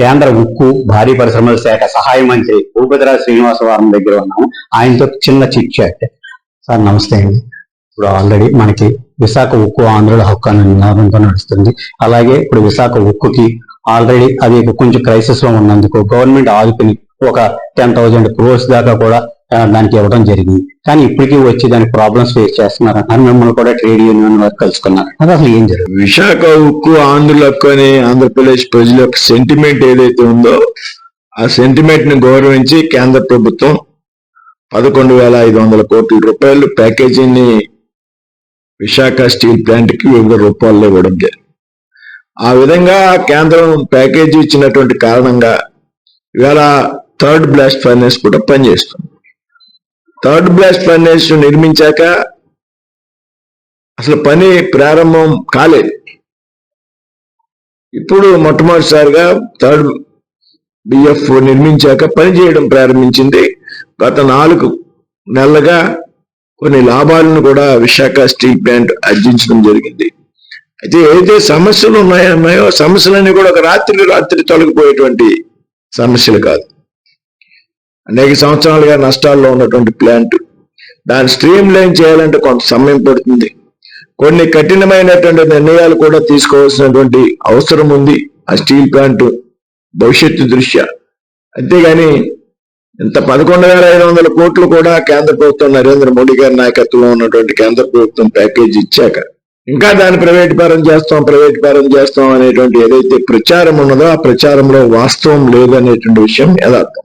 కేంద్ర ఉక్కు భారీ పరిశ్రమల శాఖ సహాయ మంత్రి భూపతిరాజు శ్రీనివాసవరం దగ్గర ఉన్నాము. ఆయనతో చిన్న చిట్ చాట్. సార్ నమస్తే అండి. ఇప్పుడు ఆల్రెడీ మనకి విశాఖ ఉక్కు ఆంధ్రుల హక్కు అనే నినాదంతో నడుస్తుంది. అలాగే ఇప్పుడు విశాఖ ఉక్కుకి ఆల్రెడీ అది కొంచెం క్రైసిస్లో ఉన్నందుకు గవర్నమెంట్ ఆదుకుని ఒక టెన్ థౌజండ్ క్రోర్స్ దాకా కూడా దానికి ఇవ్వడం జరిగింది. కానీ ఇప్పటికీ వచ్చి దానికి ప్రాబ్లమ్స్ ఫేస్ చేస్తున్నారు. అని మిమ్మల్ని కూడా ట్రేడ్ యూనియన్ వారు కలుసుకున్నారు. అది అసలు ఏం జరిగింది విశాఖ ఉక్కు ఆంధ్రులకు అని అనే ఆంధ్రప్రదేశ్ ప్రజల యొక్క సెంటిమెంట్ ఏదైతే ఉందో ఆ సెంటిమెంట్ని గౌరవించి కేంద్ర ప్రభుత్వం పదకొండు వేల ఐదు వందల కోట్ల రూపాయలు ప్యాకేజీని విశాఖ స్టీల్ ప్లాంట్కి వివిధ రూపాల్లో ఇవ్వడం జరిగింది. ఆ విధంగా కేంద్రం ప్యాకేజీ ఇచ్చినటువంటి కారణంగా ఇవాళ థర్డ్ బ్లాస్ట్ ఫైనాన్స్ కూడా పనిచేస్తుంది. థర్డ్ బ్లాస్ట్ ఫర్నేస్ నిర్మించాక అసలు పని ప్రారంభం కాలేదు. ఇప్పుడు మొట్టమొదటిసారిగా థర్డ్ బిఎఫ్ నిర్మించాక పని చేయడం ప్రారంభించింది. గత నాలుగు నెలలుగా కొన్ని లాభాలను కూడా విశాఖ స్టీల్ ప్లాంట్ ఆర్జించడం జరిగింది. అయితే ఏదైతే సమస్యలు ఉన్నాయో ఉన్నాయో సమస్యలన్నీ కూడా ఒక రాత్రి రాత్రి తొలగిపోయేటువంటి సమస్యలు కాదు. అనేక సంవత్సరాలుగా నష్టాల్లో ఉన్నటువంటి ప్లాంట్. దాన్ని స్ట్రీమ్ లైన్ చేయాలంటే కొంత సమయం పడుతుంది. కొన్ని కఠినమైనటువంటి నిర్ణయాలు కూడా తీసుకోవాల్సినటువంటి అవసరం ఉంది ఆ స్టీల్ ప్లాంట్ భవిష్యత్తు దృష్ట్యా. అంతేగాని ఇంత పదకొండు వేల ఐదు వందల కోట్లు కూడా కేంద్ర ప్రభుత్వం నరేంద్ర మోడీ గారి నాయకత్వంలో ఉన్నటువంటి కేంద్ర ప్రభుత్వం ప్యాకేజ్ ఇచ్చాక ఇంకా దాన్ని ప్రైవేట్ పరం చేస్తాం ప్రైవేట్ పరం చేస్తాం అనేటువంటి ఏదైతే ప్రచారం ఉన్నదో ఆ ప్రచారంలో వాస్తవం లేదనేటువంటి విషయం యథార్థం.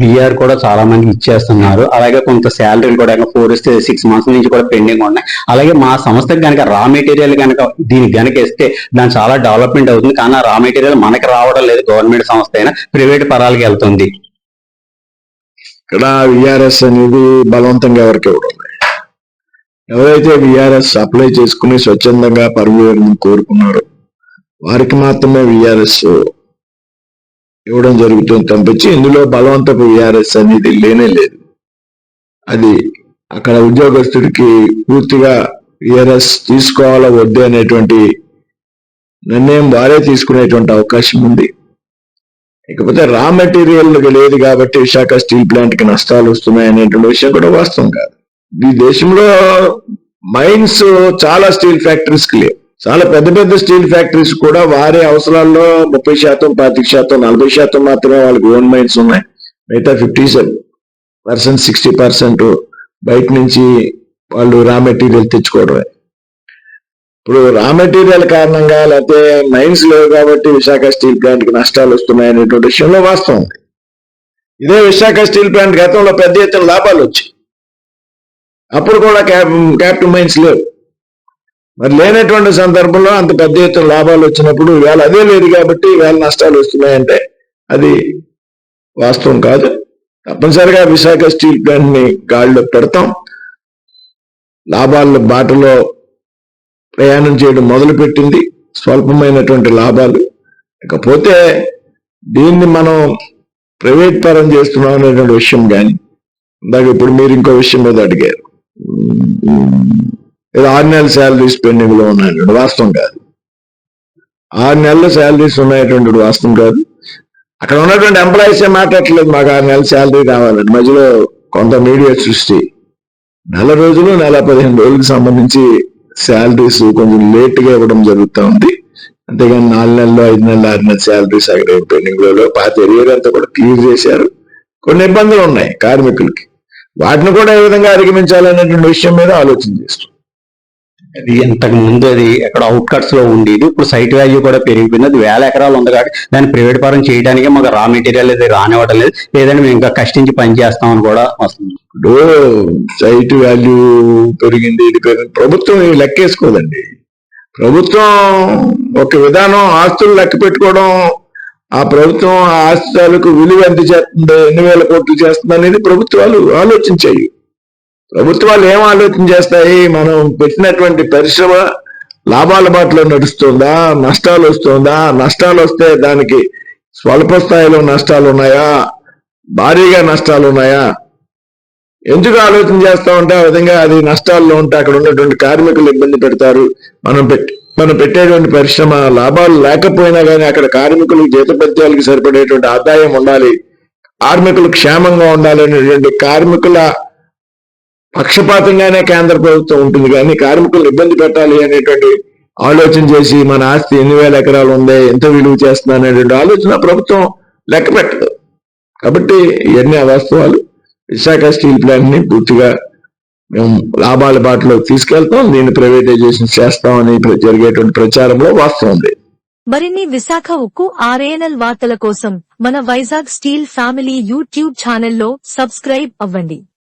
బిఆర్ కూడా చాలా మంది ఇచ్చేస్తున్నారు. అలాగే కొంత శాలరీలు కూడా ఫోర్ సిక్స్ మంత్స్ నుంచి కూడా పెండింగ్ ఉన్నాయి. అలాగే మా సంస్థకి కనుక రా మెటీరియల్ కనుక దీనికి కనుక ఇస్తే దాని చాలా డెవలప్మెంట్ అవుతుంది. కానీ ఆ రా మెటీరియల్ మనకి రావడం లేదు. గవర్నమెంట్ సంస్థ అయినా ప్రైవేట్ పరాలకి వెళ్తుంది. ఇక్కడ విఆర్ఎస్ అనేది బలవంతంగా ఎవరికి ఇవ్వడం ఎవరైతే విఆర్ఎస్ అప్లై చేసుకుని స్వచ్ఛందంగా పరుగు కోరుకున్నారో వారికి మాత్రమే విఆర్ఎస్ ఇవ్వడం జరుగుతుంది. తప్పించి ఇందులో బలవంతపు విఆర్ఎస్ అనేది లేనే లేదు. అది అక్కడ ఉద్యోగస్తుడికి పూర్తిగా విఆర్ఎస్ తీసుకోవాలా వద్దు అనేటువంటి నిర్ణయం వారే తీసుకునేటువంటి అవకాశం ఉంది. ఇకపోతే రా మెటీరియల్ లేదు కాబట్టి విశాఖ స్టీల్ ప్లాంట్కి నష్టాలు వస్తున్నాయి అనేటువంటి విషయం కూడా వాస్తవం కాదు. ఈ దేశంలో మైన్స్ చాలా స్టీల్ ఫ్యాక్టరీస్కి లేవు. చాలా పెద్ద పెద్ద స్టీల్ ఫ్యాక్టరీస్ కూడా వారి అవసరాల్లో ముప్పై శాతం పాతిక శాతం నలభై శాతం మాత్రమే వాళ్ళకి ఓన్ మైన్స్ ఉన్నాయి. మిగతా ఫిఫ్టీ పర్సెంట్ సిక్స్టీ పర్సెంట్ బయట నుంచి వాళ్ళు రా మెటీరియల్ తెచ్చుకోవడమే. ఇప్పుడు రా మెటీరియల్ కారణంగా లేకపోతే మైన్స్ లేవు కాబట్టి విశాఖ స్టీల్ ప్లాంట్కి నష్టాలు వస్తున్నాయి అనేటువంటి విషయంలో వాస్తవం. ఇదే విశాఖ స్టీల్ ప్లాంట్ గతంలో పెద్ద ఎత్తున లాభాలు వచ్చాయి. అప్పుడు కూడా క్యాప్ క్యాపిటల్ మైన్స్ లేవు. మరి లేనటువంటి సందర్భంలో అంత పెద్ద ఎత్తున లాభాలు వచ్చినప్పుడు వేళ అదే లేదు కాబట్టి వేళ నష్టాలు వస్తున్నాయంటే అది వాస్తవం కాదు. తప్పనిసరిగా విశాఖ స్టీల్ ప్లాంట్ని గాడిలో పెడతాం. లాభాల బాటలో ప్రయాణం చేయడం మొదలుపెట్టింది. స్వల్పమైనటువంటి లాభాలు. ఇకపోతే దీన్ని మనం ప్రైవేట్ పరం చేస్తున్నాం అనేటువంటి విషయం కానీ ఇందాక ఇప్పుడు మీరు ఇంకో విషయం మీద అడిగారు. ఏదో ఆరు నెలల శాలరీస్ పెండింగ్లో ఉన్నాయి వాస్తవం కాదు. ఆరు నెలల శాలరీస్ ఉన్నాయటువంటి వాస్తవం కాదు. అక్కడ ఉన్నటువంటి ఎంప్లాయీస్ ఏ మాట్లాడట్లేదు మాకు ఆరు నెలల శాలరీ కావాలండి మధ్యలో కొంత మీడియా సృష్టి నెల రోజులు నెల పదిహేను రోజులకు సంబంధించి శాలరీస్ కొంచెం లేట్గా ఇవ్వడం జరుగుతూ ఉంది. అంతేగాని నాలుగు నెలలు ఐదు నెలలు ఆరు నెలల శాలరీస్ అక్కడ పెండింగ్లో పాత ఎరియర్ అంతా కూడా క్లియర్ చేశారు. కొన్ని ఇబ్బందులు ఉన్నాయి కార్మికులకి. వాటిని కూడా ఏ విధంగా అధిగమించాలనేటువంటి విషయం మీద ఆలోచన చేస్తున్నాం. అది ఇంతకు ముందు అది ఎక్కడ అవుట్ కట్స్లో ఉండేది. ఇప్పుడు సైట్ వాల్యూ కూడా పెరిగిపోయింది. అది వేల ఎకరాలు ఉంది కాబట్టి దాన్ని ప్రైవేట్ పరం చేయడానికి మాకు రా మెటీరియల్ అది రానివ్వడం లేదు. లేదంటే మేము ఇంకా కష్టించి పని చేస్తామని కూడా వస్తుంది. ఇప్పుడు సైట్ వాల్యూ పెరిగింది. ఇది ప్రభుత్వం లెక్కేసుకోదండి ప్రభుత్వం ఒక విధానం ఆస్తులు లెక్క పెట్టుకోవడం ఆ ప్రభుత్వం ఆ ఆస్తులకు విలువ ఎంత చేస్తుంది ఎన్ని వేల కోట్లు చేస్తుంది అనేది ప్రభుత్వాలు ఆలోచించాయి. ప్రభుత్వాలు ఏం ఆలోచన చేస్తాయి? మనం పెట్టినటువంటి పరిశ్రమ లాభాల బాటలో నడుస్తుందా? నష్టాలు వస్తుందా? నష్టాలు వస్తే దానికి స్వల్ప స్థాయిలో నష్టాలు ఉన్నాయా? భారీగా నష్టాలు ఉన్నాయా? ఎందుకు ఆలోచన చేస్తా ఉంటే ఆ విధంగా అది నష్టాల్లో ఉంటే అక్కడ ఉన్నటువంటి కార్మికులు ఇబ్బంది పెడతారు. మనం పెట్టి మనం పెట్టేటువంటి పరిశ్రమ లాభాలు లేకపోయినా కానీ అక్కడ కార్మికులు జీతపత్యాలకు సరిపడేటువంటి ఆదాయం ఉండాలి. కార్మికులు క్షేమంగా ఉండాలనేటువంటి కార్మికుల పక్షపాతంగానే కేంద్ర ప్రభుత్వం ఉంటుంది కానీ కార్మికులను ఇబ్బంది పెట్టాలి అనేటువంటి ఆలోచన చేసి మన ఆస్తి ఎన్ని వేల ఎకరాలు ఉంది ఎంత విలువ చేస్తుంది అనేటువంటి ఆలోచన ప్రభుత్వం లెక్క పెట్టదు. కాబట్టి ఇవన్నీ అవాస్తవాలు విశాఖ స్టీల్ ప్లాంట్ని పూర్తిగా మేము లాభాల బాటలో తీసుకెళ్తాం దీన్ని ప్రైవేటైజేషన్ చేస్తామని జరిగేటువంటి ప్రచారంలో వాస్తవం లేదు మరిన్ని విశాఖ ఉక్కు ఆర్ఏఎన్ఎల్ వార్తల కోసం మన వైజాగ్ స్టీల్ ఫ్యామిలీ యూట్యూబ్ ఛానల్లో సబ్స్క్రైబ్ అవ్వండి.